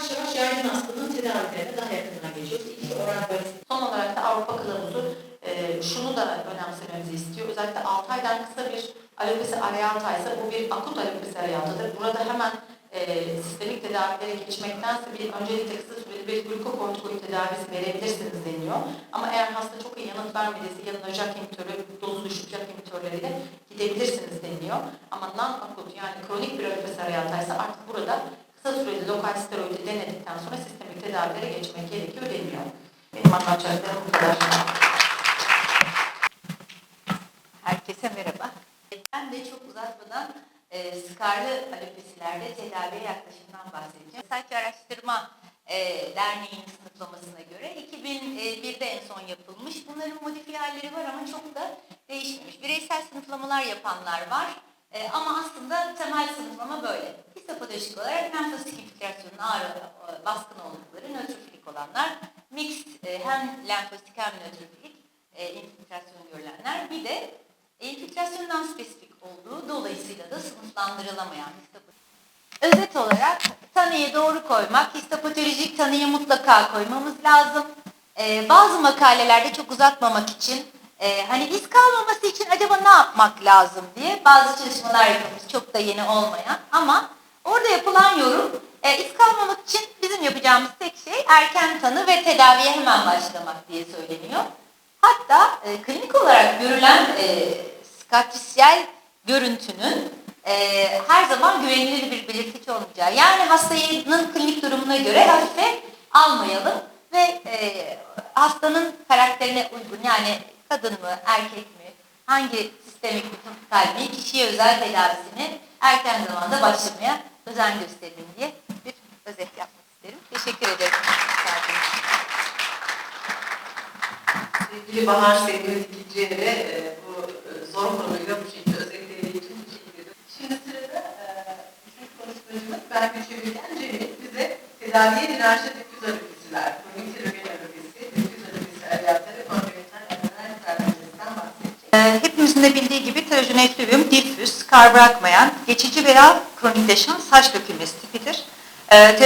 yavaş yavaş yaygın hastalığın tedavilerine daha yakından geçiyoruz. İki oral basit. Son olarak da Avrupa Kılavuzu e, şunu da önemsememizi istiyor. Özellikle 6 aydan kısa bir alopesi areata ise bu bir akut alopesi areatadır. Burada hemen e, sistemik tedavilere geçmektense bir öncelikle kısa süreli bir glukokortikoid tedavisi verebilirsiniz deniyor. Ama eğer hasta çok iyi yanıt vermediyse yanına JAK inhibitörü, dozu düşük inhibitörleriyle gidebilirsiniz deniyor. Ama non-akut yani kronik bir alopesi areata ise artık burada kısa süreli lokal steroidi denedikten sonra sistemik tedavilere geçmek gerekiyor deniyor. Benim anlatacaklarım bu kadar. Herkese merhaba. Ben de çok uzatmadan e, skarlı alopesilerde tedaviye yaklaşımdan bahsedeceğim. Saç Araştırma e, Derneği'nin sınıflamasına göre 2001'de en son yapılmış. Bunların modifiye halleri var ama çok da değişmemiş. Bireysel sınıflamalar yapanlar var. E, ama aslında temel sınıflama böyle. Histopatolojik olarak lenfositik infiltrasyonun ağır baskın oldukları nötrofilik olanlar, mixed hem lenfositik hem nötrofilik e, infiltrasyon görülenler. Bir de infiltrasyondan spesifik olduğu dolayısıyla da sınıflandırılamayan histopatolojik. Özet olarak tanıyı doğru koymak, histopatolojik tanıyı mutlaka koymamız lazım. Ee, bazı makalelerde çok uzatmamak için, e, hani iz kalmaması için acaba ne yapmak lazım diye bazı çalışmalar yapılmış, çok da yeni olmayan. Ama orada yapılan yorum, e, iz kalmamak için bizim yapacağımız tek şey erken tanı ve tedaviye hemen başlamak diye söyleniyor. Hatta e, klinik olarak görülen e, skatrisyel görüntünün e, her zaman güvenilir bir belirtici olmayacağı. Yani hastanın klinik durumuna göre hafife almayalım ve e, hastanın karakterine uygun yani kadın mı erkek mi hangi sistemik mi kişiye özel tedavisini erken zamanda başlamaya özen gösterelim diye bir özet yapmak isterim. Teşekkür ederim. Sevgili Bahar, sevgili dikicilere e, bu e, zor konuyla bu şekilde özetlediği için teşekkür ediyorum. Şimdi sırada e, üçüncü konuşmacımız ben Gülşevirgen Cemil bize tedaviye dirençli hepimizin de bildiği gibi trajeneflüvyum diffüz, skar bırakmayan, geçici veya kronikleşen saç dökülmesi tipidir. Ee,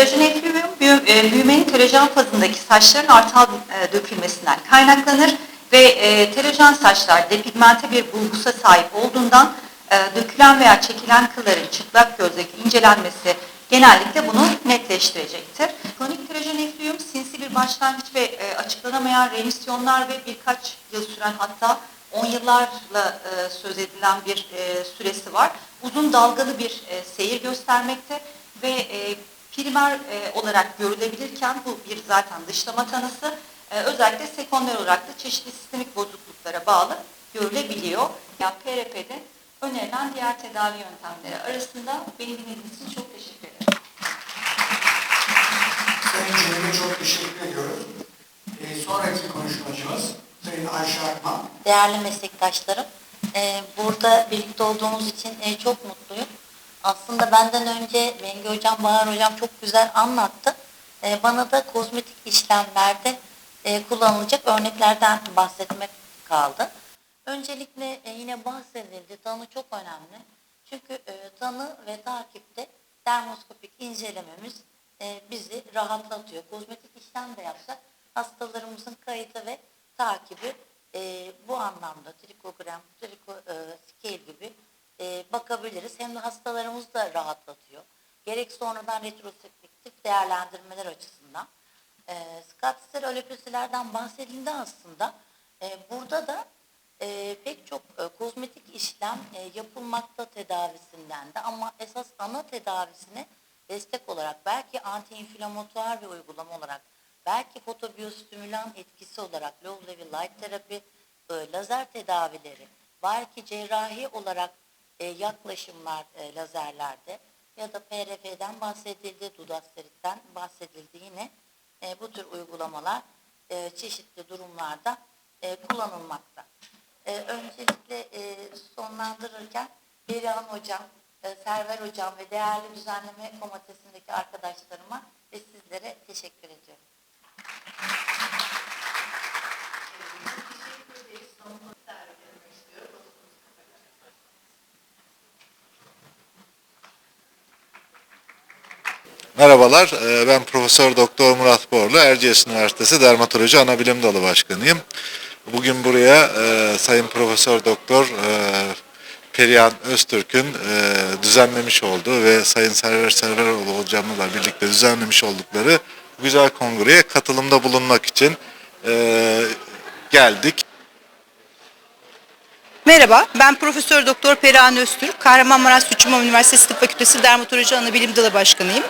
e, büyümenin telojen fazındaki saçların artal e, dökülmesinden kaynaklanır ve e, telojen saçlar depigmente bir bulgusa sahip olduğundan e, dökülen veya çekilen kılların çıplak gözdeki incelenmesi genellikle bunu netleştirecektir. Kronik trajeneflüvyum sinsi bir başlangıç ve e, açıklanamayan remisyonlar ve birkaç yıl süren hatta 10 yıllarla e, söz edilen bir e, süresi var. Uzun dalgalı bir e, seyir göstermekte ve e, primer e, olarak görülebilirken bu bir zaten dışlama tanısı. E, özellikle sekonder olarak da çeşitli sistemik bozukluklara bağlı görülebiliyor. Ya PRP'de önerilen diğer tedavi yöntemleri arasında beni dinlediğiniz için çok teşekkür ederim. Sayın Cemil'e çok teşekkür ediyoruz. Ee, sonraki konuşmacımız Sayın Ayşe Akman. değerli meslektaşlarım. Ee, burada birlikte olduğumuz için e, çok mutluyum. Aslında benden önce Bengi Hocam, Bahar Hocam çok güzel anlattı. Ee, bana da kozmetik işlemlerde e, kullanılacak örneklerden bahsetmek kaldı. Öncelikle e, yine bahsedildi. Tanı çok önemli. Çünkü e, tanı ve takipte dermoskopik incelememiz e, bizi rahatlatıyor. Kozmetik işlem de yapsak hastalarımızın kaydı ve takibi e, bu anlamda trikogram, triko e, scale gibi e, bakabiliriz. Hem de hastalarımızı da rahatlatıyor. Gerek sonradan retrospektif değerlendirmeler açısından. E, Scottsdale alopesilerden bahsedildi aslında. E, burada da e, pek çok e, kozmetik işlem e, yapılmakta tedavisinden de ama esas ana tedavisine destek olarak belki antiinflamatuar bir uygulama olarak belki fotobiyostimülan etkisi olarak low level light terapi, lazer tedavileri, belki cerrahi olarak e, yaklaşımlar e, lazerlerde ya da PRF'den bahsedildi, dudasteritten bahsedildi yine e, bu tür uygulamalar çeşitli durumlarda kullanılmakta. Öncelikle sonlandırırken Berihan Hocam, Server Hocam ve değerli düzenleme komitesindeki arkadaşlarıma ve sizlere teşekkür ediyorum. Merhabalar, e, ben Profesör Doktor Murat Borlu, Erciyes Üniversitesi Dermatoloji Anabilim Dalı Başkanıyım. Bugün buraya e, Sayın Profesör Doktor e, Perihan Öztürk'ün düzenlemiş olduğu ve Sayın Server Serveroğlu hocamla birlikte düzenlemiş oldukları güzel kongreye katılımda bulunmak için geldik. Merhaba, ben Profesör Doktor Perihan Öztürk, Kahramanmaraş Sütçüman Üniversitesi Tıp Fakültesi Dermatoloji Anabilim Dalı Başkanıyım.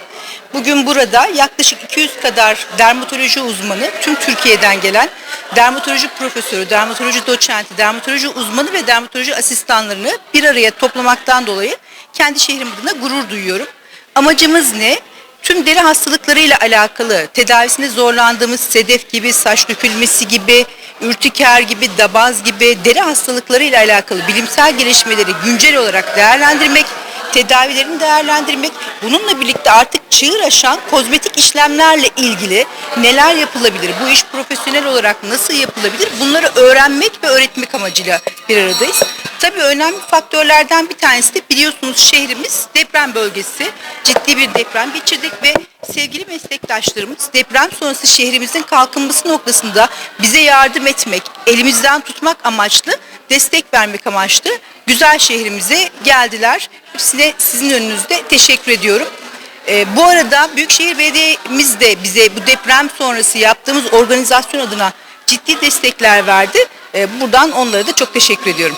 Bugün burada yaklaşık 200 kadar dermatoloji uzmanı, tüm Türkiye'den gelen dermatoloji profesörü, dermatoloji doçenti, dermatoloji uzmanı ve dermatoloji asistanlarını bir araya toplamaktan dolayı kendi şehrim adına gurur duyuyorum. Amacımız ne? Tüm deri hastalıklarıyla alakalı tedavisinde zorlandığımız sedef gibi, saç dökülmesi gibi, ürtiker gibi, dabaz gibi deri hastalıklarıyla alakalı bilimsel gelişmeleri güncel olarak değerlendirmek, tedavilerini değerlendirmek, bununla birlikte artık çığır aşan kozmetik işlemlerle ilgili neler yapılabilir, bu iş profesyonel olarak nasıl yapılabilir bunları öğrenmek ve öğretmek amacıyla bir aradayız. Tabii önemli faktörlerden bir tanesi de biliyorsunuz şehrimiz deprem bölgesi. Ciddi bir deprem geçirdik ve sevgili meslektaşlarımız deprem sonrası şehrimizin kalkınması noktasında bize yardım etmek, elimizden tutmak amaçlı, destek vermek amaçlı güzel şehrimize geldiler. Hepsine sizin önünüzde teşekkür ediyorum. Ee, bu arada Büyükşehir Belediye'miz de bize bu deprem sonrası yaptığımız organizasyon adına ciddi destekler verdi. Ee, buradan onlara da çok teşekkür ediyorum.